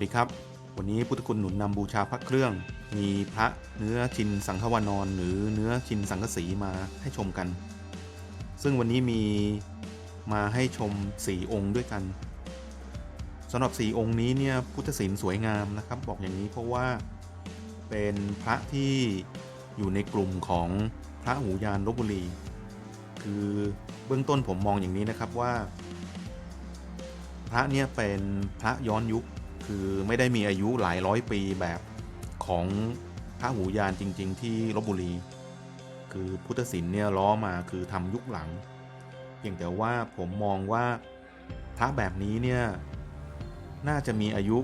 สวัสดีครับ วันนี้พุทธคุณหนุนนำบูชาพระเครื่อง มีพระเนื้อชินสังฆวานรหรือเนื้อชินสังกสีมาให้ชมกัน ซึ่งวันนี้มีมาให้ชม 4 องค์ด้วยกันสำหรับ 4 องค์นี้เนี่ยพุทธศิลป์สวยงามนะครับ บอกอย่างนี้เพราะว่าเป็นพระที่อยู่ในกลุ่มของพระหูยานลบบุรี คือเบื้องต้นผมมองอย่างนี้นะครับว่า พระเนี่ยเป็นพระย้อนยุค คือไม่ได้มีอายุหลายร้อยปีแบบของพระหูยานจริง ๆ ที่ลบบุรี คือพุทธศิลป์เนี่ยล้อมาคือทำยุคหลัง เพียงแต่ว่าผมมองว่าพระแบบนี้เนี่ยน่าจะมีอายุ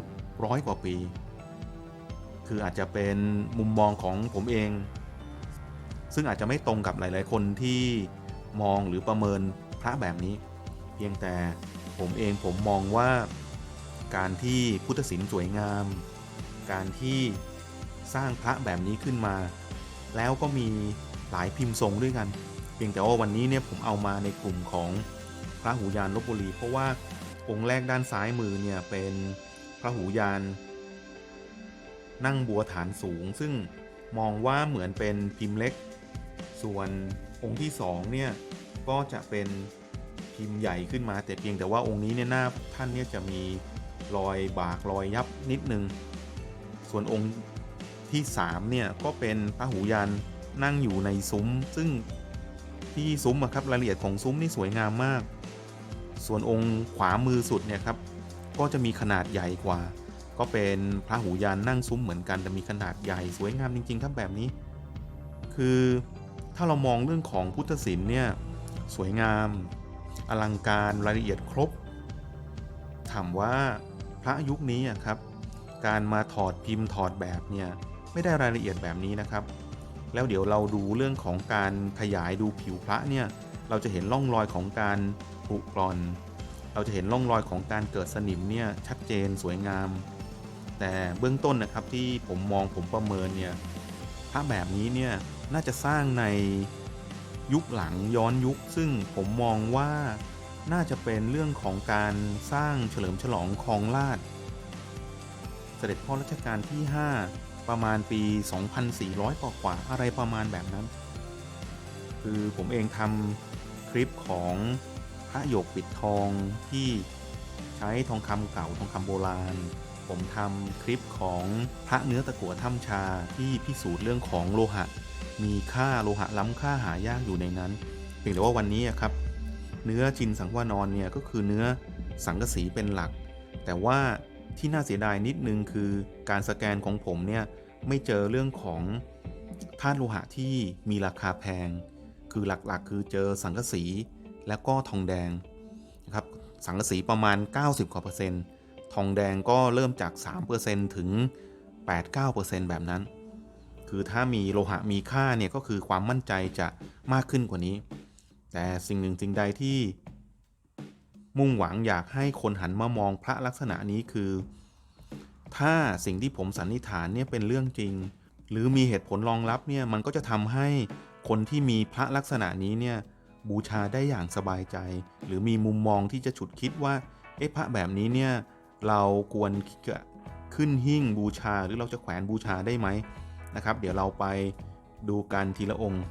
ร้อยกว่าปี คืออาจจะเป็นมุมมองของผมเอง ซึ่งอาจจะไม่ตรงกับหลาย ๆ คนที่มองหรือประเมินพระแบบนี้ เพียงแต่ผมเองผมมองว่า การที่พุทธศิลป์สวยงาม การที่สร้างพระแบบนี้ขึ้นมา แล้วก็มีหลายพิมพ์ทรงด้วยกัน เพียงแต่ว่าวันนี้เนี่ยผมเอามาในกลุ่มของพระหูยานลบบุรี เพราะว่าองค์แรกด้านซ้ายมือเนี่ยเป็นพระหูยาน นั่งบัวฐานสูง ซึ่งมองว่าเหมือนเป็นพิมพ์เล็ก ส่วนองค์ที่สองเนี่ยก็จะเป็นพิมพ์ใหญ่ขึ้นมาแต่เพียงแต่ว่าองค์นี้เนี่ยหน้าท่านเนี่ยจะมี รอยบากรอยยับนิดนึง ส่วนองค์ที่ 3 เนี่ย ก็เป็นพระหูยานนั่งอยู่ในซุ้ม ซึ่งที่ซุ้มครับรายละเอียดของซุ้มนี่สวยงามมาก ส่วนองค์ขวามือสุดเนี่ยครับก็จะมีขนาดใหญ่กว่า ก็เป็นพระหูยานนั่งซุ้มเหมือนกันแต่มีขนาดใหญ่สวยงามจริง ๆ ครับแบบนี้ คือถ้าเรามองเรื่องของพุทธศิลป์เนี่ยสวยงาม อลังการรายละเอียดครบ ถามว่า ระยุคนี้อะครับ การมาถอดพิมพ์ถอดแบบเนี่ยไม่ได้รายละเอียดแบบนี้นะครับ แล้วเดี๋ยวเราดูเรื่องของการขยายดูผิวพระเนี่ยเราจะเห็นร่องรอยของการผุกร่อน เราจะเห็นร่องรอยของการเกิดสนิมเนี่ยชัดเจนสวยงาม แต่เบื้องต้นนะครับที่ผมมองผมประเมินเนี่ยพระแบบนี้เนี่ยน่าจะสร้างในยุคหลังย้อนยุคซึ่งผมมองว่า น่าจะเป็นเรื่องของการสร้างเฉลิมฉลองคองราชเสด็จพ่อรัชกาลที่ 5 ประมาณปี 2,400 กว่ากว่าอะไรประมาณแบบนั้น คือผมเองทำคลิปของพระหยกปิดทองที่ใช้ทองคำเก่าทองคำโบราณ ผมทำคลิปของพระเนื้อตะกั่วถ้ำชาที่พิสูจน์เรื่องของโลหะ มีค่าโลหะล้ำค่าหายากอยู่ในนั้นเพียงแต่ว่าวันนี้ครับ เนื้อจินสังวานอนเนี่ยก็คือเนื้อสังกะสีเป็นหลัก แต่ว่าที่น่าเสียดายนิดนึงคือการสแกนของผมเนี่ยไม่เจอเรื่องของธาตุโลหะที่มีราคาแพง คือหลักๆ คือเจอสังกะสีแล้วก็ทองแดงนะครับสังกะสีประมาณ 90กว่าเปอร์เซ็นต์ทองแดงก็เริ่มจาก 3%ถึง 8-9%แบบนั้น คือถ้ามีโลหะมีค่าเนี่ยก็คือความมั่นใจจะมากขึ้นกว่านี้ แต่สิ่งหนึ่งสิ่งใดที่มุ่งหวังอยากให้คนหันมามองพระลักษณะนี้คือ ถ้าสิ่งที่ผมสันนิษฐานเนี่ยเป็นเรื่องจริง หรือมีเหตุผลรองรับเนี่ยมันก็จะทำให้คนที่มีพระลักษณะนี้เนี่ยบูชาได้อย่างสบายใจ หรือมีมุมมองที่จะฉุดคิดว่าเอ๊ะพระแบบนี้เนี่ยเราควรจะขึ้นหิ้งบูชาหรือเราจะแขวนบูชาได้ไหมนะครับ เดี๋ยวเราไปดูกันทีละองค์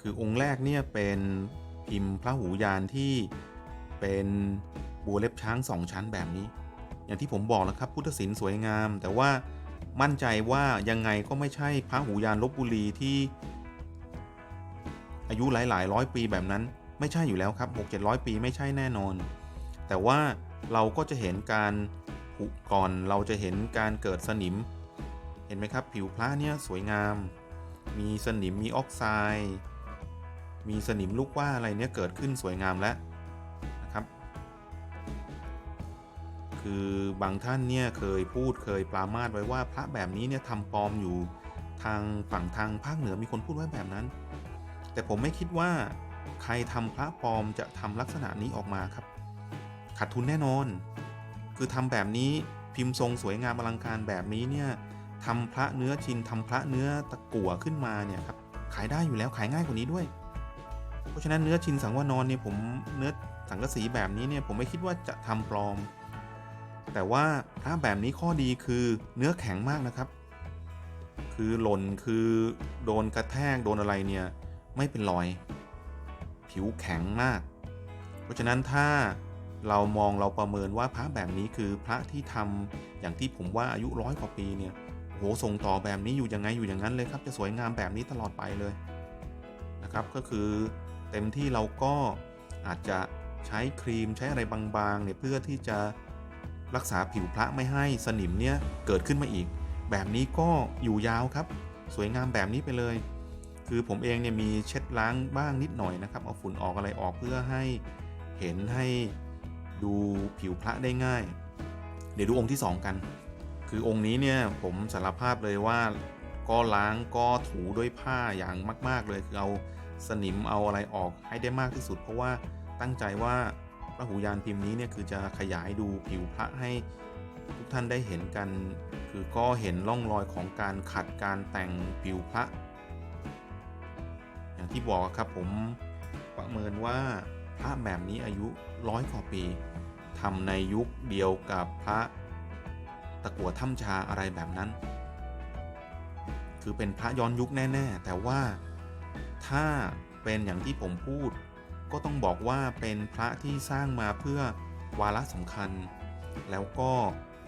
คือองค์แรกเนี่ยเป็นพิมพ์พระหูยานที่เป็นบัวเล็บช้างสองชั้นแบบนี้ อย่างที่ผมบอกแล้วครับพุทธศิลป์สวยงาม แต่ว่ามั่นใจว่ายังไงก็ไม่ใช่พระหูยานลบบุรีที่ อายุหลายหลายร้อยปีแบบนั้น ไม่ใช่อยู่แล้วครับ6 7 0 0 ปีไม่ใช่แน่นอน แต่ว่าเราก็จะเห็นการผุก่อนเราจะเห็นการเกิดสนิม เห็นไหมครับ ผิวพระเนี่ยสวยงาม มีสนิมมีออกไซด์ มีสนิมลูกว่าอะไรเนี่ยเกิดขึ้นสวยงามแล้วนะครับ คือบางท่านเนี่ยเคยพูดเคยปรามาสไว้ว่าพระแบบนี้เนี่ยทำปลอมอยู่ทางฝั่งทางภาคเหนือมีคนพูดไว้แบบนั้น แต่ผมไม่คิดว่าใครทำพระปลอมจะทำลักษณะนี้ออกมาครับ ขาดทุนแน่นอน คือทำแบบนี้พิมพ์ทรงสวยงามอลังการแบบนี้เนี่ยทำพระเนื้อชินทำพระเนื้อตะกั่วขึ้นมาเนี่ยครับขายได้อยู่แล้วขายง่ายกว่านี้ด้วย เพราะฉะนั้นเนื้อชินสังวานอนเนี่ยผมเนื้อสังกะสีแบบนี้เนี่ยผมไม่คิดว่าจะทำปลอม แต่ว่าพระแบบนี้ข้อดีคือเนื้อแข็งมากนะครับ คือหล่นคือโดนกระแทกโดนอะไรเนี่ยไม่เป็นรอย ผิวแข็งมาก เพราะฉะนั้นถ้าเรามองเราประเมินว่าพระแบบนี้คือพระที่ทำอย่างที่ผมว่าอายุร้อยกว่าปีเนี่ยโหส่งต่อแบบนี้อยู่ยังไงอยู่อย่างนั้นเลยครับ จะสวยงามแบบนี้ตลอดไปเลยนะครับ ก็คือ เต็มที่เราก็อาจจะใช้ครีมใช้อะไรบางๆเนี่ยเพื่อที่จะรักษาผิวพระไม่ให้สนิมเนี่ยเกิดขึ้นมาอีก แบบนี้ก็อยู่ยาวครับ สวยงามแบบนี้ไปเลย คือผมเองเนี่ยมีเช็ดล้างบ้างนิดหน่อยนะครับ เอาฝุ่นออกอะไรออกเพื่อให้เห็นให้ดูผิวพระได้ง่าย เดี๋ยวดูองค์ที่ 2 กัน คือองค์นี้เนี่ยผมสารภาพเลยว่าก็ล้างก็ถูด้วยผ้าอย่างมาก ๆ เลยคือเอา สนิมเอาอะไรออกให้ได้มากที่สุด เพราะว่าตั้งใจว่าพระหูยานพิมพ์นี้เนี่ยคือจะขยายดูผิวพระให้ทุกท่านได้เห็นกัน คือก็เห็นร่องรอยของการขัดการแต่งผิวพระ อย่างที่บอกครับผมประเมินว่าพระแบบนี้อายุร้อยกว่าปีทำในยุคเดียวกับพระตะกัวถ้ำชาอะไรแบบนั้น คือเป็นพระย้อนยุคแน่ ๆ แต่ว่า ถ้าเป็นอย่างที่ผมพูด ก็ต้องบอกว่าเป็นพระที่สร้างมาเพื่อวาระสำคัญ แล้วก็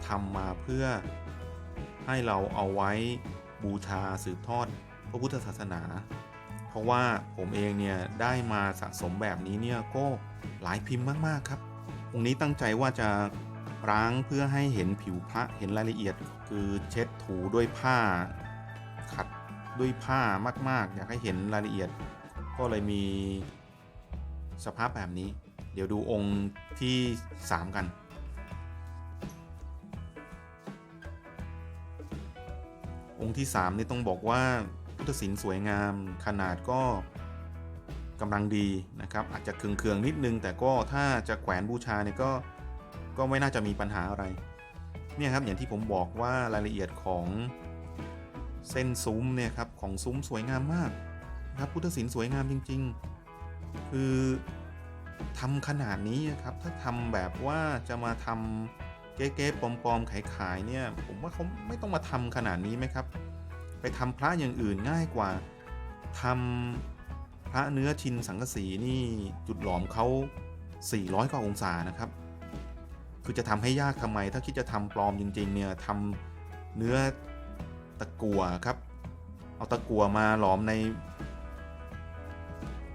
ทำมาเพื่อให้เราเอาไว้บูชาสืบทอดพระพุทธศาสนา เพราะว่าผมเองเนี่ยได้มาสะสมแบบนี้เนี่ยก็หลายพิมพ์มากๆครับองค์นี้ตั้งใจว่าจะล้างเพื่อให้เห็นผิวพระเห็นรายละเอียด คือเช็ดถูด้วยผ้า ด้วยผ้ามาก ๆ อยากให้เห็นรายละเอียด ก็เลยมีสภาพแบบนี้ เดี๋ยวดูองค์ที่ 3 กัน องค์ที่3นี่ต้องบอกว่าพุทธศิลป์สวยงามขนาดก็กำลังดีนะครับ อาจจะเคืองๆนิดนึง แต่ก็ถ้าจะแขวนบูชาเนี่ยก็ก็ไม่น่าจะมีปัญหาอะไร เนี่ยครับอย่างที่ผมบอกว่ารายละเอียดของ เส้นซุ้มเนี่ยครับของซุ้มสวยงามมากนะครับพุทธศิลป์สวยงามจริง ๆ คือทำขนาดนี้ครับถ้าทำแบบว่าจะมาทำเก๊ๆปลอมๆขายๆเนี่ยผมว่าเขาไม่ต้องมาทำขนาดนี้ไหมครับ ไปทำพระอย่างอื่นง่ายกว่าทำพระเนื้อชินสังกสีนี่จุดหลอมเขา 400 กว่าองศานะครับ คือจะทำให้ยากทำไม ถ้าคิดจะทำปลอมจริง ๆ เนี่ยทำเนื้อ ตะกัวครับ เอาตะกัวมาหลอมใน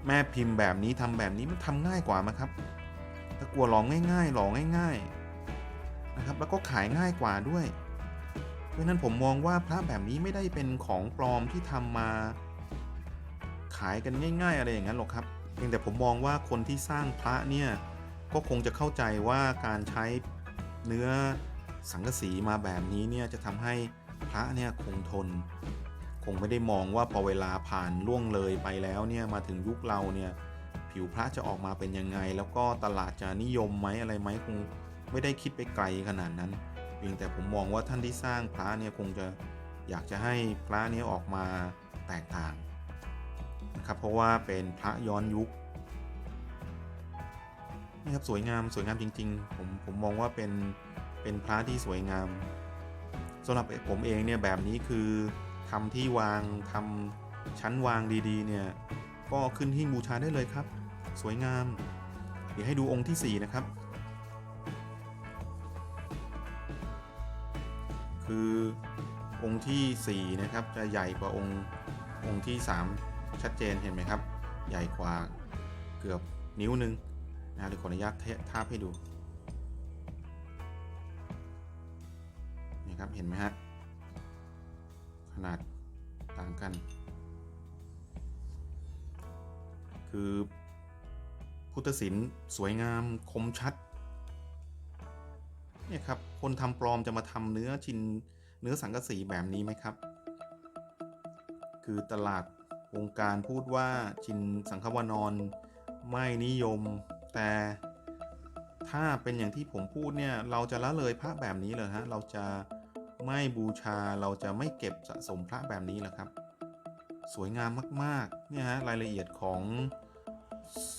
แม่พิมพ์แบบนี้ทำแบบนี้มันทำง่ายกว่าไหมครับ ตะกัวหลอมง่ายๆหลอมง่าย ๆนะครับ แล้วก็ขายง่ายกว่าด้วยเพราะฉะนั้นผมมองว่าพระแบบนี้ไม่ได้เป็นของปลอมที่ทำมาขายกันง่าย ๆ อะไรอย่างนั้นหรอกครับ เพียงแต่ผมมองว่าคนที่สร้างพระเนี่ยก็คงจะเข้าใจว่าการใช้เนื้อสังกะสีมาแบบนี้เนี่ยจะทำให้ พระเนี่ยคงทน คงไม่ได้มองว่าพอเวลาผ่านล่วงเลยไปแล้วเนี่ยมาถึงยุคเราเนี่ยผิวพระจะออกมาเป็นยังไง แล้วก็ตลาดจะนิยมไหมอะไรไหมคงไม่ได้คิดไปไกลขนาดนั้น เพียงแต่ผมมองว่าท่านที่สร้างพระเนี่ยคงจะอยากจะให้พระนี้ออกมาแตกต่างนะครับเพราะว่าเป็นพระย้อนยุคนี่ครับสวยงามสวยงามจริง ๆ ผมผมมองว่าเป็นเป็นพระที่สวยงาม สำหรับผมเองเนี่ยแบบนี้คือทำที่วางทำชั้นวางดีๆเนี่ยก็ขึ้นหิ้งบูชาได้เลยครับ สวยงาม เดี๋ยวให้ดูองค์ที่ 4 นะครับ คือองค์ที่ 4 นะครับ จะใหญ่กว่าองค์องค์ที่ 3 ชัดเจนเห็นไหมครับ ใหญ่กว่าเกือบนิ้วหนึ่งนะเดี๋ยวขออนุญาตเททาบให้ดู ครับเห็นไหมฮะขนาดต่างกัน คือพุทธศิลป์สวยงามคมชัดเนี่ยครับคนทำปลอมจะมาทำเนื้อชินเนื้อสังกะสีแบบนี้ไหมครับ คือตลาดวงการพูดว่าชินสังฆวนอนไม่นิยม แต่ถ้าเป็นอย่างที่ผมพูดเนี่ย เราจะละเลยพระแบบนี้เลยฮะ เราจะ ไม่บูชาเราจะไม่เก็บสะสมพระแบบนี้เหรอครับ สวยงามมากๆเนี่ยฮะรายละเอียดของ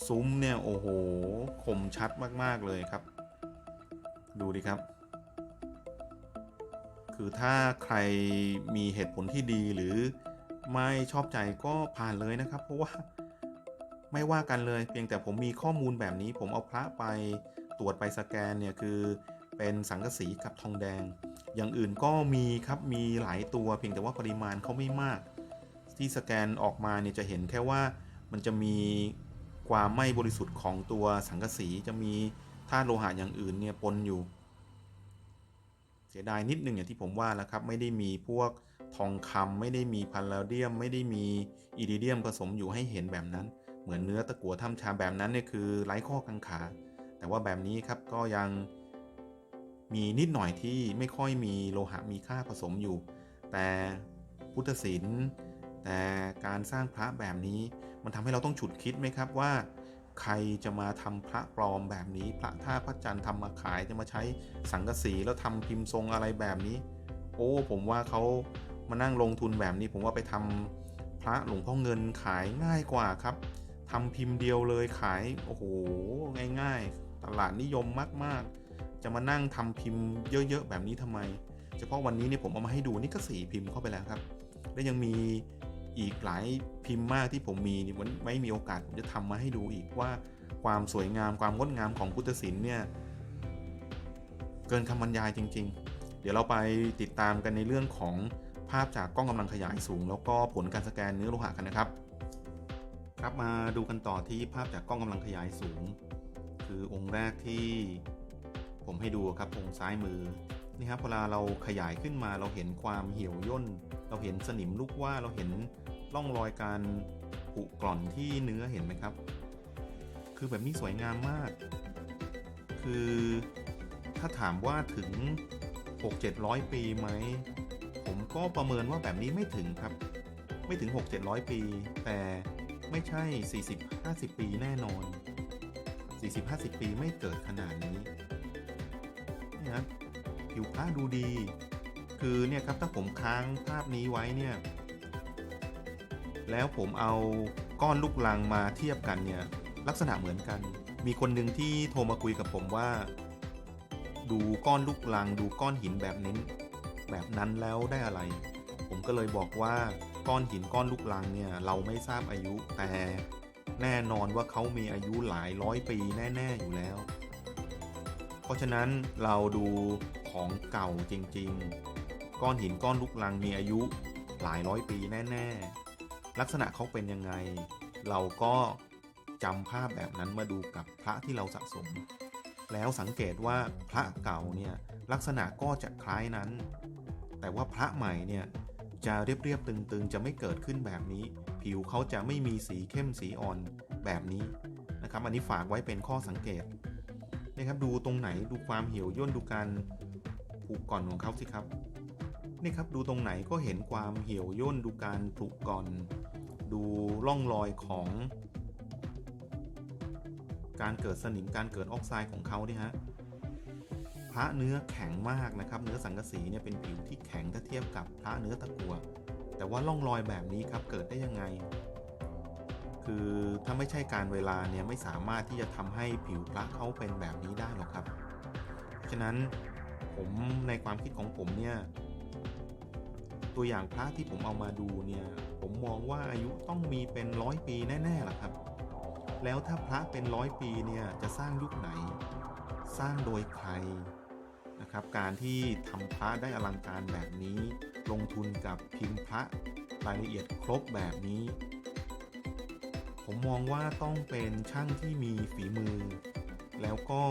ซุ้มเนี่ยโอ้โหคมชัดมากๆเลยครับ ดูดิครับ คือถ้าใครมีเหตุผลที่ดีหรือไม่ชอบใจก็ผ่านเลยนะครับ เพราะว่าไม่ว่ากันเลย เพียงแต่ผมมีข้อมูลแบบนี้ ผมเอาพระไปตรวจไปสแกนเนี่ยคือเป็นสังกะสีกับทองแดง อย่างอื่นก็มีครับมีหลายตัวเพียงแต่ว่าปริมาณเขาไม่มาก ที่สแกนออกมาเนี่ยจะเห็นแค่ว่ามันจะมีความไม่บริสุทธิ์ของตัวสังกะสีจะมีธาตุโลหะอย่างอื่นเนี่ยปนอยู่ เสียดายนิดนึงอย่างที่ผมว่าแล้วครับ ไม่ได้มีพวกทองคำไม่ได้มีพาราเดียม ไม่ได้มีอิริเดียมผสมอยู่ให้เห็นแบบนั้น เหมือนเนื้อตะกั่วถ้ำชาแบบนั้นเนี่ยคือไร้ข้อกังขา แต่ว่าแบบนี้ครับก็ยัง มีนิดหน่อยที่ไม่ค่อยมีโลหะมีค่าผสมอยู่ แต่พุทธศิลป์แต่การสร้างพระแบบนี้มันทำให้เราต้องฉุดคิดไหมครับว่า ใครจะมาทำพระปลอมแบบนี้ พระท่าพระจันทร์ทำมาขายจะมาใช้สังกะสีแล้วทำพิมพ์ทรงอะไรแบบนี้ โอ้ผมว่าเขามานั่งลงทุนแบบนี้ ผมว่าไปทำพระหลวงพ่อเงินขายง่ายกว่าครับทำพิมพ์เดียวเลยขายโอ้โหง่าย ๆ ตลาดนิยมมากๆ จะมานั่งทำพิมพ์เยอะๆแบบนี้ทำไม เฉพาะวันนี้เนี่ยผมเอามาให้ดูนี่ก็สี่พิมพ์เข้าไปแล้วครับ และยังมีอีกหลายพิมพ์มากที่ผมมีนี่วันไม่มีโอกาสผมจะทำมาให้ดูอีกว่าความสวยงามความงดงามของพุทธศิลป์เนี่ยเกินคำบรรยายจริง ๆ เดี๋ยวเราไปติดตามกันในเรื่องของภาพจากกล้องกำลังขยายสูง แล้วก็ผลการสแกนเนื้อโลหะกันนะครับ ครับมาดูกันต่อที่ภาพจากกล้องกำลังขยายสูง คือองค์แรกที่ ผมให้ดูครับองซ้ายมือนี่ครับเวลาเราขยายขึ้นมาเราเห็นความเหี่ยวย่น เราเห็นสนิมลูกว่าเราเห็นร่องรอยการผุกร่อนที่เนื้อเห็นไหมครับ คือแบบนี้สวยงามมาก คือถ้าถามว่าถึง 6-700 ปีไหม ผมก็ประเมินว่าแบบนี้ไม่ถึงครับ ไม่ถึง 6-700 ปี แต่ไม่ใช่ 40-50 ปีแน่นอน 40-50 ปีไม่เกิดขนาดนี้ ผิวพระดูดี คือเนี่ยครับถ้าผมค้างภาพนี้ไว้เนี่ย แล้วผมเอาก้อนลูกลังมาเทียบกันเนี่ยลักษณะเหมือนกัน มีคนหนึ่งที่โทรมาคุยกับผมว่า ดูก้อนลูกลัง ดูก้อนหินแบบนี้แบบนั้นแล้วได้อะไร ผมก็เลยบอกว่าก้อนหินก้อนลูกลังเนี่ยเราไม่ทราบอายุแต่แน่นอนว่าเขามีอายุหลายร้อยปีแน่ ๆ อยู่แล้ว เพราะฉะนั้นเราดู ของเก่าจริงๆ ก้อนหินก้อนลูกลังมีอายุหลายร้อยปีแน่ ๆ ลักษณะเขาเป็นยังไง เราก็จำภาพแบบนั้นมาดูกับพระที่เราสะสม แล้วสังเกตว่าพระเก่าเนี่ยลักษณะก็จะคล้ายนั้น แต่ว่าพระใหม่เนี่ยจะเรียบๆตึงๆ จะไม่เกิดขึ้นแบบนี้ ผิวเขาจะไม่มีสีเข้มสีอ่อนแบบนี้นะครับ อันนี้ฝากไว้เป็นข้อสังเกตนะครับดูตรงไหนดูความเหี่ยวย่นดูการ ผุก่อนของเขาสิครับนี่ครับดูตรงไหนก็เห็นความเหี่ยวย่นดูการผุก่อน ดูร่องรอยของ การเกิดสนิมการเกิดออกไซด์ของเขาเนี่ยฮะพระเนื้อแข็งมากนะครับ เนื้อสังกะสีเนี่ยเป็นผิวที่แข็งถ้าเทียบกับพระเนื้อตะกัวแต่ว่าร่องรอยแบบนี้ครับเกิดได้ยังไง คือถ้าไม่ใช่การเวลาเนี่ยไม่สามารถที่จะทำให้ผิวพระเขาเป็นแบบนี้ได้หรอกครับ ฉะนั้น ผมในความคิดของผมเนี่ย ตัวอย่างพระที่ผมเอามาดูเนี่ย ผมมองว่าอายุต้องมีเป็นร้อยปีแน่ๆล่ะครับ แล้วถ้าพระเป็นร้อยปีเนี่ยจะสร้างยุคไหน สร้างโดยใครนะครับ การที่ทำพระได้อลังการแบบนี้ ลงทุนกับพิมพ์พระรายละเอียดครบแบบนี้ ผมมองว่าต้องเป็นช่างที่มีฝีมือ แล้วก็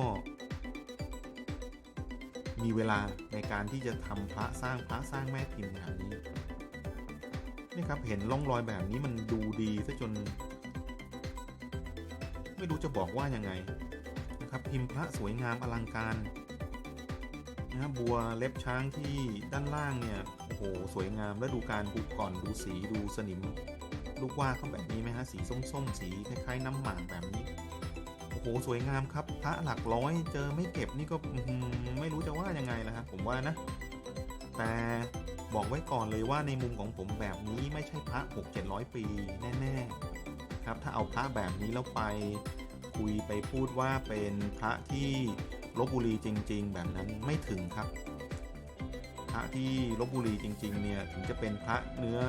มีเวลาในการที่จะทำพระสร้างพระสร้างแม่พิมพ์แบบนี้นี่ครับเห็นร่องรอยแบบนี้มันดูดีซะจน ไม่รู้จะบอกว่ายังไงนะครับพิมพ์พระสวยงามอลังการนะบัวเล็บช้างที่ด้านล่างเนี่ยโอ้โหสวยงามแล้วดูการบุกก่อนดูสีดูสนิม ลูกว่าเขาแบบนี้ไหมฮะสีส้มๆ สีคล้ายๆน้ำหมากแบบนี้ หสวยงามครับพระหลักร้อยเจอไม่เก็บนี่ก็ไม่รู้จะว่ายังไงแล้วครับผมว่านะ แต่บอกไว้ก่อนเลยว่าในมุมของผมแบบนี้ไม่ใช่พระ6 700 ปีแน่ ๆ ครับ ถ้าเอาพระแบบนี้แล้วไปคุยไปพูดว่าเป็นพระที่ลบบุรีจริง ๆ แบบนั้นไม่ถึงครับ พระที่ลบบุรีจริง ๆ เนี่ยถึงจะเป็นพระเนื้อ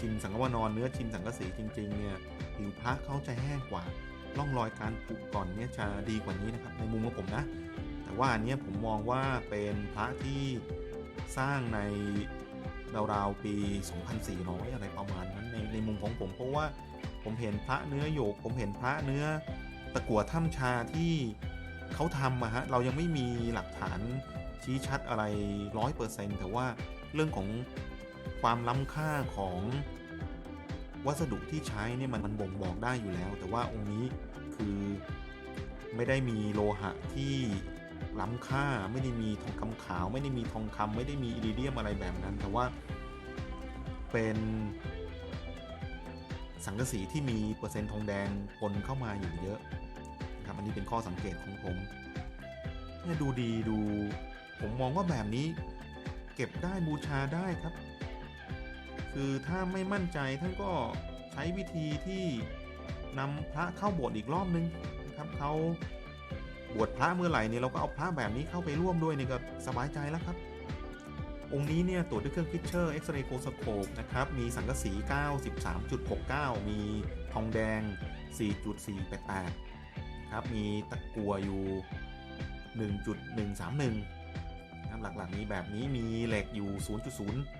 ชินสังกวนอนเนื้อชินสังกสีจริง ๆ เนี่ยผิวพระเขาจะแห้งกว่า ร่องรอยการผุก่อนเนี่ยจะดีกว่านี้นะครับ ในมุมของผมนะ แต่ว่าอันเนี้ยผมมองว่าเป็นพระที่สร้างในราวๆปี 2400 อะไรประมาณนั้นในในมุมของผม เพราะว่าผมเห็นพระเนื้อโยก ผมเห็นพระเนื้อตะกั่วถ้ำชาที่เขาทำอะฮะเรายังไม่มีหลักฐานชี้ชัดอะไรร้อยเปอร์เซ็นต์แต่ว่าเรื่องของความล้ำค่าของ วัสดุที่ใช้เนี่ยมันมันบ่งบอกได้อยู่แล้ว แต่ว่าองค์นี้คือไม่ได้มีโลหะที่ล้ำค่าไม่ได้มีทองคำขาว ไม่ได้มีทองคำไม่ได้มีอิริเดียมอะไรแบบนั้น แต่ว่าเป็นสังกะสีที่มีเปอร์เซ็นต์ทองแดงปนเข้ามาอยู่เยอะนะครับอันนี้เป็นข้อสังเกตของผมเนี่ยดูดีดู ผมมองว่าแบบนี้ เก็บได้บูชาได้ครับ คือถ้าไม่มั่นใจท่านก็ใช้วิธีที่นำพระเข้าโบสถ์อีกรอบนึงนะครับเขาบวชพระเมื่อไหร่เนี่ยเราก็เอาพระแบบนี้เข้าไปร่วมด้วยนี่ก็สบายใจแล้วครับ องค์นี้เนี่ยตรวจด้วยเครื่องฟิชเชอร์เอ็กซเรย์โกสโคปนะครับ มีสังกะสี 93.69 มีทองแดง 4.488 ครับ มีตะกัวอยู่ 1.131นะครับหลักๆมีแบบนี้มีเหล็กอยู่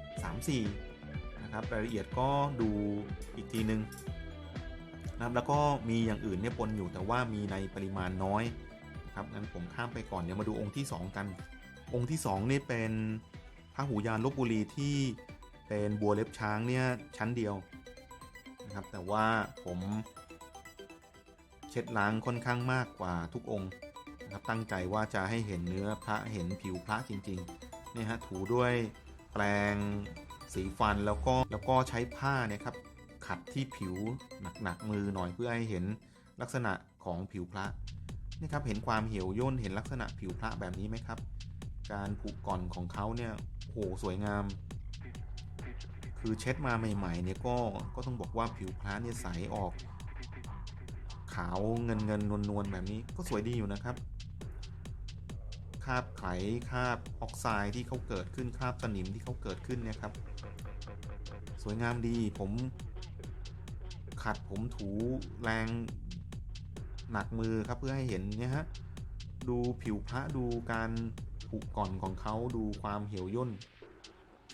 0.034 นะครับรายละเอียดก็ดูอีกทีนึงนะครับแล้วก็มีอย่างอื่นเนี่ยปนอยู่แต่ว่ามีในปริมาณน้อยครับงั้นผมข้ามไปก่อนเดี๋ยวมาดูองค์ที่ 2 กัน องค์ที่2นี่เป็นพระหูยานลบบุรีที่เป็นบัวเล็บช้างเนี่ยชั้นเดียวนะครับแต่ว่าผมเช็ดล้างค่อนข้างมากกว่าทุกองค์นะครับตั้งใจว่าจะให้เห็นเนื้อพระเห็นผิวพระจริงๆเนี่ยฮะถูด้วยแปรง สีฟันแล้วก็แล้วก็ใช้ผ้าเนี่ยครับขัดที่ผิวหนักๆมือหน่อยเพื่อให้เห็นลักษณะของผิวพระนี่ครับเห็นความเหี่ยวย่นเห็นลักษณะผิวพระแบบนี้ไหมครับ การผุก่อนของเขาเนี่ยโหสวยงาม คือเช็ดมาใหม่ๆเนี่ยก็ก็ต้องบอกว่าผิวพระเนี่ยใสออก ขาวเงินเงินนวลนวลๆแบบนี้ก็สวยดีอยู่นะครับ คราบไขคราบออกไซด์ที่เขาเกิดขึ้นคราบสนิมที่เขาเกิดขึ้นเนี่ยครับ สวยงามดีผมขัดผมถูแรงหนักมือครับเพื่อให้เห็นเนี่ยฮะดูผิวพระดูการผุก่อนของเขาดูความเหี่ยวย่น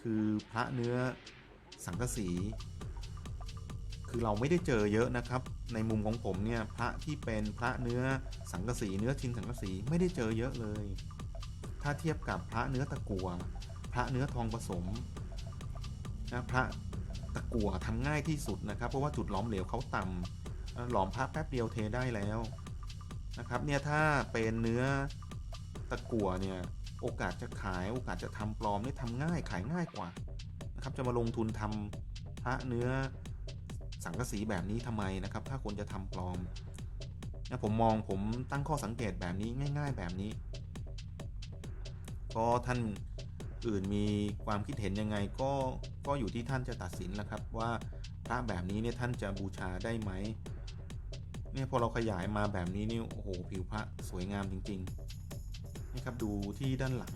คือพระเนื้อสังกะสี คือเราไม่ได้เจอเยอะนะครับ ในมุมของผมเนี่ยพระที่เป็นพระเนื้อสังกะสีเนื้อชินสังกะสีไม่ได้เจอเยอะเลย ถ้าเทียบกับพระเนื้อตะกัวพระเนื้อทองผสมนะพระตะกัวทำง่ายที่สุดนะครับ เพราะว่าจุดหล้อมเหลวเขาต่ำหลอมพระแป๊บเดียวเทได้แล้วนะครับเนี่ยถ้าเป็นเนื้อตะกัวเนี่ยโอกาสจะขายโอกาสจะทำปลอมนี่ทำง่ายขายง่ายกว่านะครับจะมาลงทุนทำพระเนื้อสังกะสีแบบนี้ทำไมนะครับ ถ้าคนจะทำปลอมนะผมมองผมตั้งข้อสังเกตแบบนี้ง่าย ๆ แบบนี้ ก็ท่านอื่นมีความคิดเห็นยังไงก็ก็อยู่ที่ท่านจะตัดสินแล้วครับว่าพระแบบนี้เนี่ยท่านจะบูชาได้ไหมเนี่ยพอเราขยายมาแบบนี้นี่โอ้โหผิวพระสวยงามจริงๆนี่ครับดูที่ด้านหลัง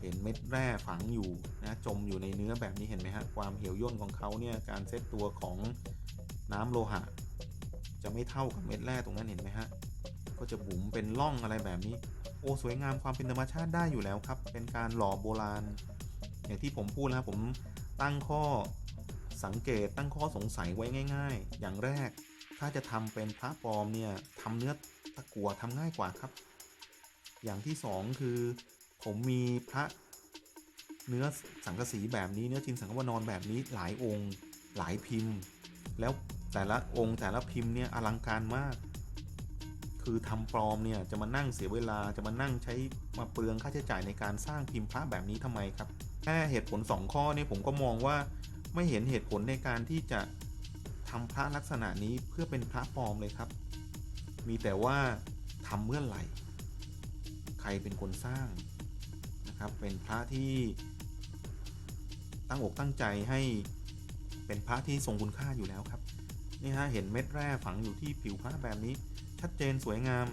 เห็นเม็ดแร่ฝังอยู่นะจมอยู่ในเนื้อแบบนี้เห็นไหมฮะความเหี่ยวย่นของเขาเนี่ยการเซตตัวของน้ำโลหะ จะไม่เท่ากับเม็ดแร่ตรงนั้นเห็นไหมฮะก็จะบุ๋มเป็นร่องอะไรแบบนี้ โอ้สวยงามความเป็นธรรมชาติได้อยู่แล้วครับ เป็นการหล่อโบราณ อย่างที่ผมพูดแล้วผมตั้งข้อสังเกตตั้งข้อสงสัยไว้ง่าย ๆ อย่างแรก ถ้าจะทำเป็นพระปลอมเนี่ยทำเนื้อตะกั่วทำง่ายกว่าครับ อย่างที่สองคือ ผมมีพระเนื้อสังกะสีแบบนี้เนื้อจินสังกวนอนแบบนี้หลายองค์ หลายพิมพ์ แล้วแต่ละองค์แต่ละพิมพ์เนี่ยอลังการมาก คือทำปลอมเนี่ยจะมานั่งเสียเวลาจะมานั่งใช้มาเปลืองค่าใช้จ่ายในการสร้างพิมพ์พระแบบนี้ทำไมครับแค่เหตุผล 2 ข้อเนี่ยผมก็มองว่าไม่เห็นเหตุผลในการที่จะทำพระลักษณะนี้เพื่อเป็นพระปลอมเลยครับ มีแต่ว่าทำเมื่อไหร่ ใครเป็นคนสร้างนะครับ เป็นพระที่ตั้งอกตั้งใจให้เป็นพระที่ทรงคุณค่าอยู่แล้วครับนี่ฮะเห็นเม็ดแร่ฝังอยู่ที่ผิวพระแบบนี้ ชัดเจนสวยงาม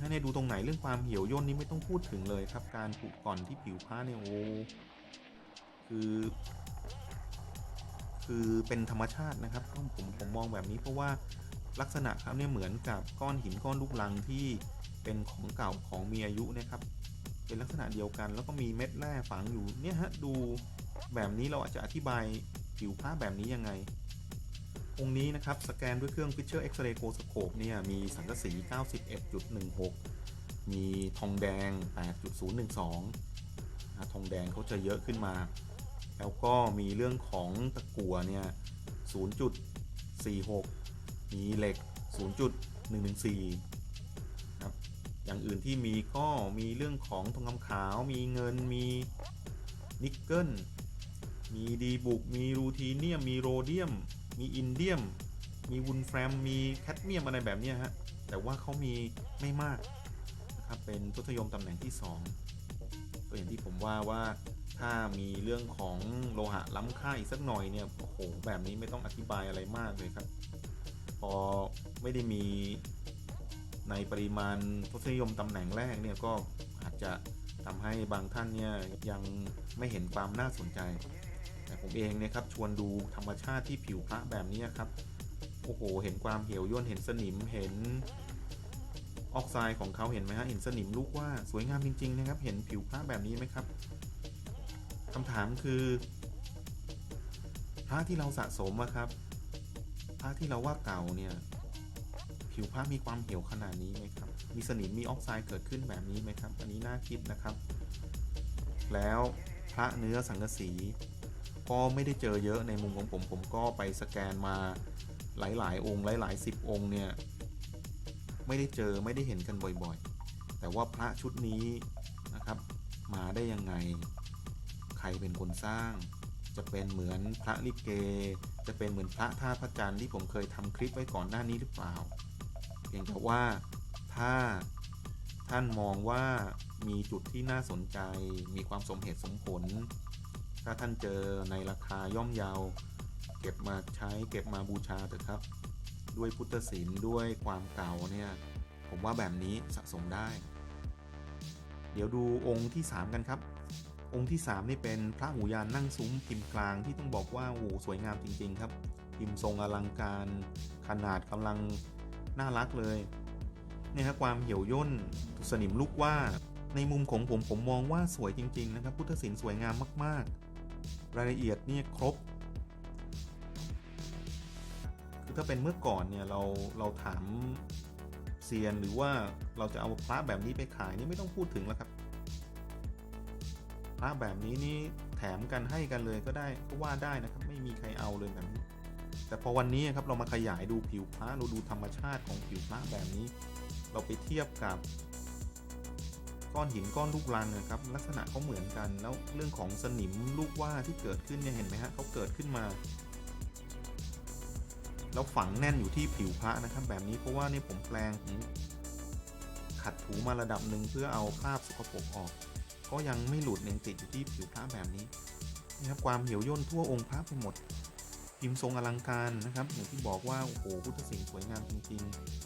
ถ้าเนี่ยดูตรงไหนเรื่องความเหี่ยวย่นนี่ไม่ต้องพูดถึงเลยครับ การผุก่อนที่ผิวพระเนี่ยโอ้คือ คือเป็นธรรมชาตินะครับผมผมผมมองแบบนี้เพราะว่าลักษณะครับเนี่ยเหมือนกับก้อนหินก้อนลูกลังที่เป็นของเก่าของมีอายุนะครับ เป็นลักษณะเดียวกันแล้วก็มีเม็ดแร่ฝังอยู่เนี่ยฮะดูแบบนี้เราอาจจะอธิบายผิวพระแบบนี้ยังไง องค์นี้นะครับสแกนด้วยเครื่อง Fisher X-ray Go-Scope เนี่ยมีสังกะสี 91.16 มีทองแดง 8.012นะทองแดงเขาจะเยอะขึ้นมา แล้วก็มีเรื่องของตะกั่วเนี่ย 0.46 มีเหล็ก 0.114 ครับ อย่างอื่นที่มีก็มีเรื่องของทองคำขาว มีเงิน มีนิกเกิล มีดีบุก มีรูทีเนียม มีโรเดียม มีอินเดียม มีวุนแฟรมมีแคดเมียมอะไรแบบนี้ฮะ แต่ว่าเขามีไม่มากนะครับ เป็นทศยมตำแหน่งที่ 2 ก็อย่างที่ผมว่าว่าถ้ามีเรื่องของโลหะล้ำค่าอีกสักหน่อยเนี่ยโอ้โหแบบนี้ไม่ต้องอธิบายอะไรมากเลยครับ พอไม่ได้มีในปริมาณทศนิยมตำแหน่งแรกเนี่ยก็อาจจะทำให้บางท่านเนี่ยยังไม่เห็นความน่าสนใจ ผมเองเนี่ยครับชวนดูธรรมชาติที่ผิวพระแบบนี้ครับโอ้โหเห็นความเหี่ยวย่นเห็นสนิมเห็นออกไซด์ของเขาเห็นไหมฮะเห็นสนิมลูกว่าสวยงามจริง ๆ นะครับ เห็นผิวพระแบบนี้ไหมครับคำถามคือพระที่เราสะสมอะครับพระที่เราว่าเก่าเนี่ยผิวพระมีความเหี่ยวขนาดนี้ไหมครับ มีสนิมมีออกไซด์เกิดขึ้นแบบนี้ไหมครับ อันนี้น่าคิดนะครับ แล้วพระเนื้อสังกะสี ก็ไม่ได้เจอเยอะในมุมของผม ผมก็ไปสแกนมาหลาย ๆ องค์หลายๆสิบองค์เนี่ยไม่ได้เจอไม่ได้เห็นกันบ่อยๆ แต่ว่าพระชุดนี้นะครับมาได้ยังไง ใครเป็นคนสร้าง จะเป็นเหมือนพระลิเก จะเป็นเหมือนพระท่าพระจันทร์ที่ผมเคยทำคลิปไว้ก่อนหน้านี้หรือเปล่า เพียงแต่ว่าถ้าท่านมองว่ามีจุดที่น่าสนใจ มีความสมเหตุสมผล ถ้าท่านเจอในราคาย่อมเยาว เก็บมาใช้เก็บมาบูชาเถอะครับ ด้วยพุทธศิลป์ด้วยความเก่าเนี่ยผมว่าแบบนี้สะสมได้ เดี๋ยวดูองค์ที่ 3 กันครับ องค์ที่ 3 นี่เป็นพระหูยานนั่งซุ้มพิมพ์กลางที่ต้องบอกว่าโอ้สวยงามจริง ๆ ครับ พิมพ์ทรงอลังการขนาดกำลังน่ารักเลยเนี่ยครับความเหี่ยวย่นสนิมลูกว่าในมุมของผมผมมองว่าสวยจริง ๆ นะครับ พุทธศิลป์สวยงามมาก ๆ รายละเอียดเนี่ยครบ คือถ้าเป็นเมื่อก่อนเนี่ยเราเราถามเซียนหรือว่าเราจะเอาพระแบบนี้ไปขายนี่ไม่ต้องพูดถึงแล้วครับพระแบบนี้นี่แถมกันให้กันเลยก็ได้ก็ว่าได้นะครับ ไม่มีใครเอาเลยแบบนี้ แต่พอวันนี้ครับเรามาขยายดูผิวพระเราดูธรรมชาติของผิวพระแบบนี้ เราไปเทียบกับ ก้อนหินก้อนลูกรังนะครับลักษณะเขาเหมือนกันแล้วเรื่องของสนิมลูกว่าที่เกิดขึ้นเนี่ยเห็นไหมฮะเขาเกิดขึ้นมาแล้วฝังแน่นอยู่ที่ผิวพระนะครับ แบบนี้เพราะว่านี่ผมแปลงขัดถูมาระดับหนึ่งเพื่อเอาคราบสกปรกออก ก็ยังไม่หลุดยังติดอยู่ที่ผิวพระแบบนี้นะครับความเหี่ยวย่นทั่วองค์พระไปหมดพิมพ์ทรงอลังการนะครับอย่างที่บอกว่าโอ้โหพุทธศิลป์สวยงามจริงๆ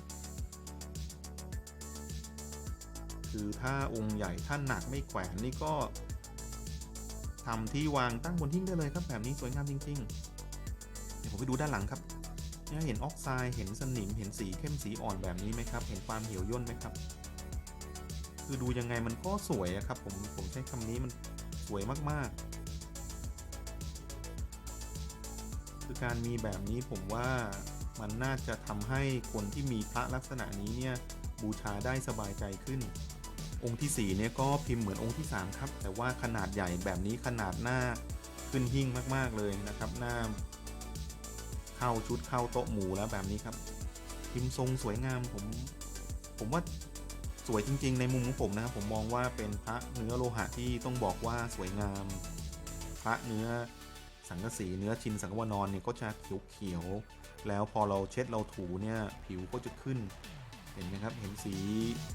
คือถ้าองค์ใหญ่ท่านหนักไม่แขวนนี่ก็ทำที่วางตั้งบนทิ้งได้เลยครับแบบนี้สวยงามจริงๆ เดี๋ยวผมไปดูด้านหลังครับเนี่ยเห็นออกไซด์เห็นสนิมเห็นสีเข้มสีอ่อนแบบนี้ไหมครับ เห็นความเหี่ยวย่นไหมครับ คือดูยังไงมันก็สวยครับผมผมใช้คำนี้มันสวยมากๆ คือการมีแบบนี้ผมว่ามันน่าจะทำให้คนที่มีพระลักษณะนี้เนี่ยบูชาได้สบายใจขึ้น องค์ที่ 4 เนี่ยก็พิมพ์เหมือนองค์ที่ 3 ครับ แต่ว่าขนาดใหญ่แบบนี้ขนาดหน้าขึ้นหิ้งมาก ๆ เลยนะครับ หน้า เข้าชุดเข้าโต๊ะหมูแล้วแบบนี้ครับ พิมพ์ทรงสวยงามผมผมว่าสวยจริง ๆ ในมุมของผมนะครับผมมองว่าเป็นพระเนื้อโลหะที่ต้องบอกว่าสวยงาม พระเนื้อสังกะสีเนื้อชินสังกวนอนเนี่ยก็จะเขียวๆแล้วพอเราเช็ดเราถูเนี่ยผิวก็จะขึ้น เห็นไหมครับ เห็นสี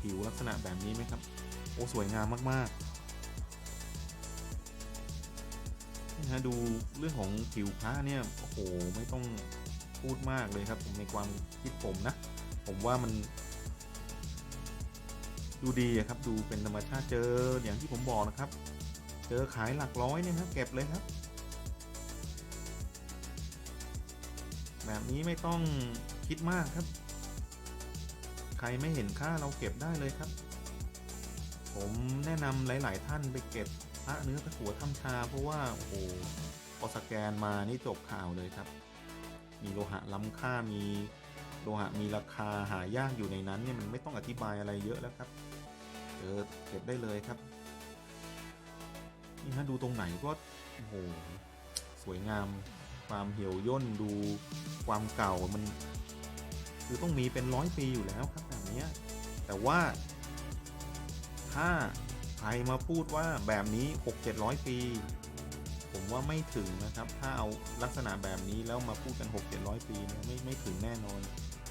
ผิวลักษณะแบบนี้ไหมครับ โอ้ สวยงามมากๆนี่ฮะดูเรื่องของผิวพระเนี่ย โอ้โห ไม่ต้องพูดมากเลยครับ ผมในความคิดผมนะ ผมว่ามัน ดูดีครับ ดูเป็นธรรมชาติเจออย่างที่ผมบอกนะครับ เจอขายหลักร้อยเนี่ยครับเก็บเลยครับ แบบนี้ไม่ต้องคิดมากครับ ใครไม่เห็นค่าเราเก็บได้เลยครับ ผมแนะนำหลาย ๆ ท่านไปเก็บพระเนื้อตะกั่วทำชา เพราะว่าโอ้โหพอสแกนมานี่จบข่าวเลยครับ มีโลหะล้ำค่ามีโลหะมีราคาหายากอยู่ในนั้นเนี่ยมันไม่ต้องอธิบายอะไรเยอะแล้วครับเจอเก็บได้เลยครับนี่ฮะดูตรงไหนก็โอ้โหสวยงามความเหี่ยวย่นดูความเก่ามัน คือต้องมีเป็นร้อยปีอยู่แล้วครับแบบนี้แต่ว่า ถ้าใครมาพูดว่าแบบนี้ 6 700 ปี ผมว่าไม่ถึงนะครับ ถ้าเอาลักษณะแบบนี้แล้วมาพูดกัน 6 700 ปีเนี่ยไม่ไม่ถึงแน่นอน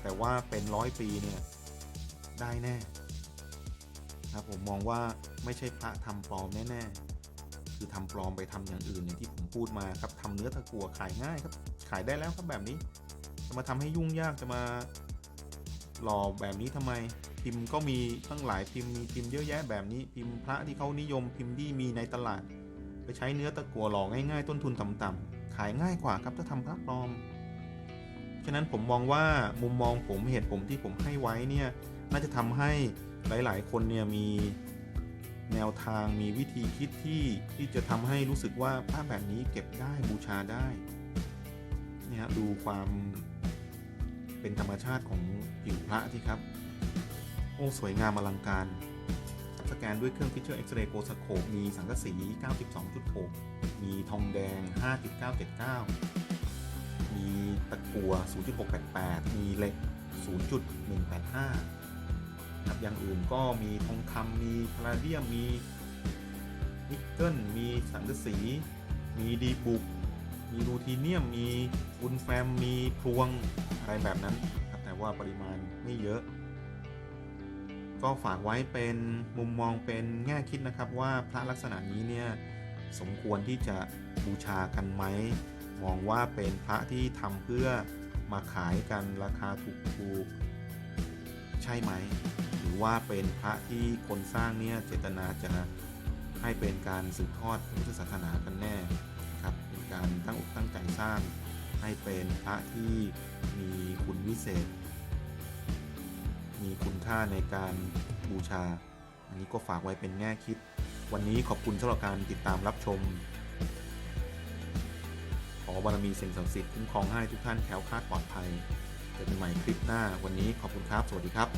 แต่ว่าเป็นร้อยปีเนี่ยได้แน่ครับผมมองว่าไม่ใช่พระทำปลอมแน่ๆ คือทำปลอมไปทำอย่างอื่นอย่างที่ผมพูดมาครับทำเนื้อตะกัวขายง่ายครับ ขายได้แล้วครับแบบนี้ จะมาทำให้ยุ่งยากจะมา หล่อแบบนี้ทำไม พิมพ์ก็มีตั้งหลายพิมพ์มีพิมพ์เยอะแยะแบบนี้พิมพ์พระที่เขานิยมพิมพ์ที่มีในตลาด ไปใช้เนื้อตะกั่วหล่อง่ายๆ ต้นทุนต่ำๆขายง่ายกว่าครับถ้าทำพระปลอม ฉะนั้นผมมองว่ามุมมองผมเหตุผมที่ผมให้ไว้เนี่ยน่าจะทำให้หลายๆ คนเนี่ยมีแนวทางมีวิธีคิดที่ที่จะทำให้รู้สึกว่าพระแบบนี้เก็บได้บูชาได้เนี่ยฮะดูความ เป็นธรรมชาติของผิวพระที่ครับโอ้สวยงามอลังการ สแกนด้วยเครื่อง Fisher X-ray g o s c o p e มีสังกะสี 92.6 มีทองแดง 5.979 มีตะกัว 0.688 มีเหล็ก 0.185ครับอย่างอื่นก็มีทองคำมีพาราเดียมมีนิกเกิลมีสังกะสี มีดีบุก มีรูทีเนียม มีอุลแฟม มีพลวงอะไรแบบนั้นครับแต่ว่าปริมาณไม่เยอะ ก็ฝากไว้เป็นมุมมองเป็นแง่คิดนะครับว่าพระลักษณะนี้เนี่ยสมควรที่จะบูชากันไหม มองว่าเป็นพระที่ทำเพื่อมาขายกันราคาถูกๆใช่ไหม หรือว่าเป็นพระที่คนสร้างเนี่ยเจตนาจะให้เป็นการสืบทอดพุทธศาสนากันแน่ การตั้งอกตั้งใจสร้าง ให้เป็นพระที่มีคุณวิเศษ มีคุณค่าในการบูชา อันนี้ก็ฝากไว้เป็นแง่คิด วันนี้ขอบคุณสำหรับการติดตามรับชม ขอบารมีสิ่งศักดิ์สิทธิ์คุ้มครองให้ทุกท่านแคล้วคลาดปลอดภัยเจอกันใหม่คลิปหน้า วันนี้ขอบคุณครับ สวัสดีครับ